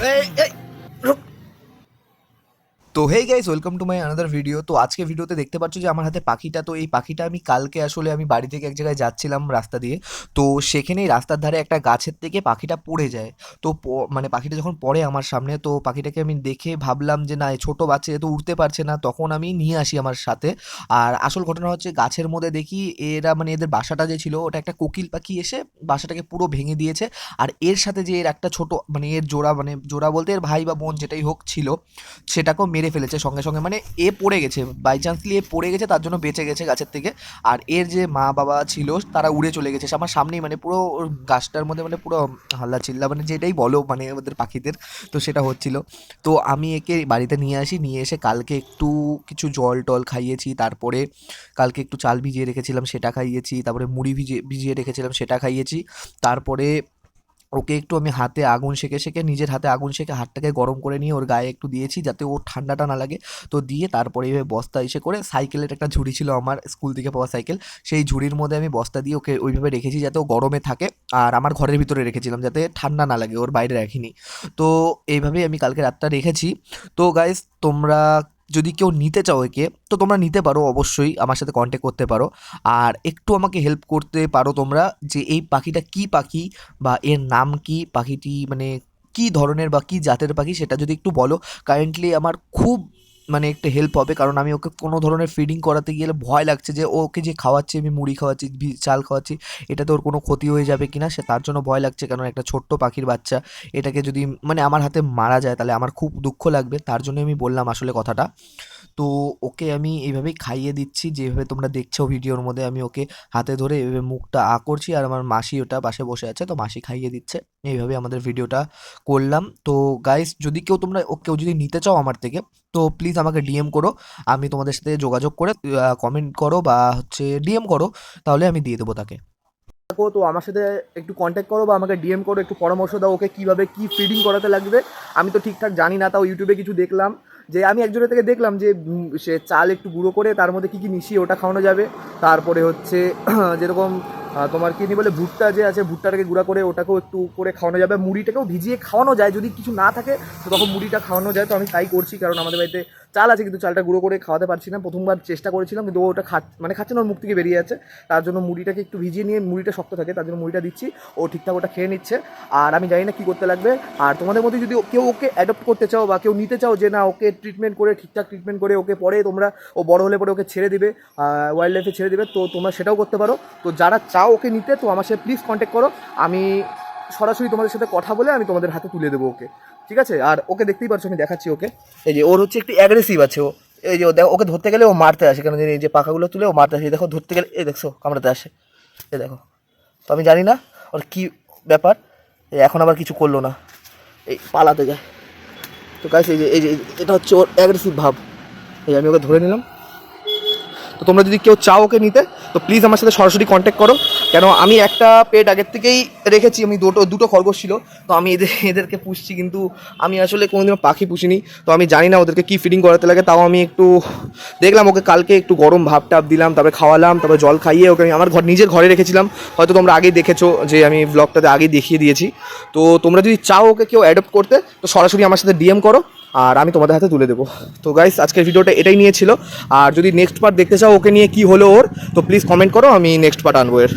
এই এই রুক। তো hey guys welcome to my another video তো, আজকে ভিডিওতে দেখতে পাচ্ছ যে আমার হাতে পাখিটা, তো এই পাখিটা আমি কালকে আসলে আমি বাড়ি থেকে এক জায়গায় যাচ্ছিলাম রাস্তা দিয়ে। তো সেখানেই রাস্তার ধারে একটা গাছের থেকে পাখিটা পড়ে যায়। তো মানে পাখিটা যখন পড়ে আমার সামনে, তো পাখিটাকে আমি দেখে ভাবলাম যে না, এই ছোটো বাচ্চা যেহেতু উঠতে পারছে না, তখন আমি নিয়ে আসি আমার সাথে। আর আসল ঘটনা হচ্ছে গাছের মধ্যে দেখি এরা মানে এদের বাসাটা যে ছিল, ওটা একটা কোকিল পাখি এসে বাসাটাকে পুরো ভেঙে দিয়েছে। আর এর সাথে যে এর একটা ছোট মানে এর জোড়া মানে জোড়া বলতে এর ভাই বা বোন যেটাই হোক ছিল, সেটাকেও মেরে ফেলেছে সঙ্গে সঙ্গে। মানে এ পড়ে গেছে বাই চান্সলি এ পড়ে গেছে, তার জন্য বেঁচে গেছে গাছের থেকে। আর এর যে মা বাবা ছিল, তারা উড়ে চলে গেছে। আমার সামনেই মানে পুরো গাছটার মধ্যে মানে পুরো হাল্লা চিল্লা মানে যেটাই বলো মানে ওদের পাখিদের, তো সেটা হচ্ছিল। তো আমি একে বাড়িতে নিয়ে আসি, নিয়ে এসে কালকে একটু কিছু জল টল খাইয়েছি, তারপরে কালকে একটু চাল ভিজিয়ে রেখেছিলাম, সেটা খাইয়েছি, তারপরে মুড়ি ভিজিয়ে ভিজিয়ে রেখেছিলাম, সেটা খাইয়েছি। তারপরে ওকে একটু আমি হাতে আগুন সেকে সেকে, নিজের হাতে আগুন সেকে হাতটাকে গরম করে নিয়ে ওর গায়ে একটু দিয়েছি যাতে ওর ঠান্ডাটা না লাগে। তো দিয়ে তারপরে এইভাবে বস্তা এসে করে সাইকেলের একটা ঝুড়ি ছিল আমার স্কুল থেকে পাওয়া সাইকেল, সেই ঝুড়ির মধ্যে আমি বস্তা দিয়ে ওকে ওইভাবে রেখেছি যাতে ও গরমে থাকে আর আমার ঘরের ভিতরে রেখেছিলাম যাতে ঠান্ডা না লাগে, ওর বাইরে রাখিনি। তো এইভাবেই আমি কালকে রাতটা রেখেছি। তো গাইস তোমরা যদি কেউ নিতে চাও একে, তো তোমরা নিতে পারো, অবশ্যই আমার সাথে কন্ট্যাক্ট করতে পারো। আর একটু আমাকে হেল্প করতে পারো তোমরা যে এই পাখিটা কি পাখি বা এর নাম কি, পাখিটি মানে কি ধরনের বা কি জাতের পাখি সেটা যদি একটু বলো। কারেন্টলি আমার খুব মানে একটা হেল্প হবে, কারণ আমি ওকে কোনো ধরনের ফিডিং করাতে গেলে ভয় লাগছে যে ওকে যে খাওয়াচ্ছি, আমি মুড়ি খাওয়াচ্ছি চাল খাওয়াচ্ছি, এটাতে ওর কোনো ক্ষতি হয়ে যাবে কিনা, সে তার জন্য ভয় লাগছে। কারণ একটা ছোট্ট পাখির বাচ্চা, এটাকে যদি মানে আমার হাতে মারা যায়, তাহলে আমার খুব দুঃখ লাগবে। তার জন্য আমি বললাম আসলে কথাটা। তো ওকে আমি এইভাবেই খাইয়ে দিচ্ছি, যেভাবে তোমরা দেখছ ভিডিওর মধ্যে, আমি ওকে হাতে ধরে এভাবে মুখটা আ করছি আর আমার মাসি ওটা পাশে বসে আছে, তো মাসি খাইয়ে দিচ্ছে। এইভাবে আমাদের ভিডিওটা করলাম। তো গাইস যদি কেউ তোমরা ও কেউ যদি নিতে চাও আমার থেকে, তো প্লিজ আমাকে ডিএম করো, আমি তোমাদের সাথে যোগাযোগ করে কমেন্ট করো বা হচ্ছে ডিএম করো, তাহলে আমি দিয়ে দেবো তাকে। তো আমার সাথে একটু কন্ট্যাক্ট করো বা আমাকে ডিএম করো, একটু পরামর্শ দাও ওকে কীভাবে কী ফিডিং করাতে লাগবে। আমি তো ঠিকঠাক জানি না, তাও ইউটিউবে কিছু দেখলাম। যে আমি একজনের থেকে দেখলাম যে সে চাল একটু গুঁড়ো করে তার মধ্যে কী কী মিশিয়ে ওটা খাওয়ানো যাবে। তারপরে হচ্ছে, যেরকম তোমার কি বলে ভুট্টা যে আছে, ভুট্টাটাকে গুঁড়া করে ওটাকেও একটু করে খাওয়ানো যাবে। মুড়িটাকেও ভিজিয়ে খাওয়ানো যায়, যদি কিছু না থাকে, তো তখন মুড়িটা খাওয়ানো যায়। তো আমি তাই করছি, কারণ আমাদের বাড়িতে চাল আছে, কিন্তু চালটা গুঁড়ো করে খাওয়াতে পারছি না। প্রথমবার চেষ্টা করেছিলাম, কিন্তু ওটা খা মানে খাচ্ছে না ওর মুখ থেকে বেরিয়ে যাচ্ছে। তার জন্য মুড়িটাকে একটু ভিজিয়ে নিয়ে মুড়িটা শক্ত থাকে, তার জন্য মুড়িটা দিচ্ছি। ও ঠিকঠাক ওটা খেয়ে নিচ্ছে। আর আমি জানি না কী করতে লাগবে। আর তোমাদের মধ্যে যদি কেউ ওকে অ্যাডপ্ট করতে চাও বা কেউ নিতে চাও যে না, ওকে ট্রিটমেন্ট করে, ঠিকঠাক ট্রিটমেন্ট করে, ওকে পরে তোমরা, ও বড় হলে পরে ওকে ছেড়ে দিবে ওয়াইল্ড লাইফে ছেড়ে দিবে, তো তোমরা সেটাও করতে পারো। তো যারা চাও ওকে নিতে, তো আমার সাথে প্লিজ কন্ট্যাক্ট করো। আমি সরাসরি তোমাদের সাথে কথা বলে আমি তোমাদের হাতে তুলে দেবো ওকে। ঠিক আছে? আর ওকে দেখতেই পারছ, আমি দেখাচ্ছি ওকে। এই যে, ওর হচ্ছে একটু অ্যাগ্রেসিভ আছে ও। এই যে, ও দেখো, ওকে ধরতে গেলে ও মারতে আসে। কেন এই যে পাখাগুলো তুলে ও মারতে আসে। দেখো, ধরতে গেলে, এই দেখছ, কামড়াতে আসে। এই দেখো। তো আমি জানি না ওর কী ব্যাপার। এখন আবার কিছু করল না। এই পালাতে যায়। তো গাইস এই যে এই যে, এটা হচ্ছে ওর অ্যাগ্রেসিভ ভাব। এই আমি ওকে ধরে নিলাম। তো তোমরা যদি কেউ চাও ওকে নিতে তো প্লিজ আমার সাথে সরাসরি কন্ট্যাক্ট করো। কেন আমি একটা পেট আগের থেকেই রেখেছি, আমি দুটো দুটো খরগোশ ছিল। তো আমি এদের, এদেরকে পুষছি কিন্তু আমি আসলে কোনোদিনও পাখি পুষিনি। তো আমি জানি না ওদেরকে কী ফিডিং করাতে লাগে, তাও আমি একটু দেখলাম ওকে কালকে একটু গরম ভাব টাপ দিলাম, তারপরে খাওয়ালাম, তারপরে জল খাইয়ে ওকে আমি আমার ঘর, নিজের ঘরে রেখেছিলাম। হয়তো তোমরা আগেই দেখেছ যে আমি ব্লগটাতে আগেই দেখিয়ে দিয়েছি। তো তোমরা যদি চাও ওকে কেউ অ্যাডপ্ট করতে, তো সরাসরি আমার সাথে ডিএম করো। আর আমি তোমাদের হাতে তুলে দেবো। তো গাইস আজকের ভিডিওটা এটাই নিয়েছিল। আর যদি নেক্সট পার্ট দেখতে চাও, ওকে নিয়ে কি হলো ওর, তো প্লিজ কমেন্ট করো, আমি নেক্সট পার্ট আনব এর।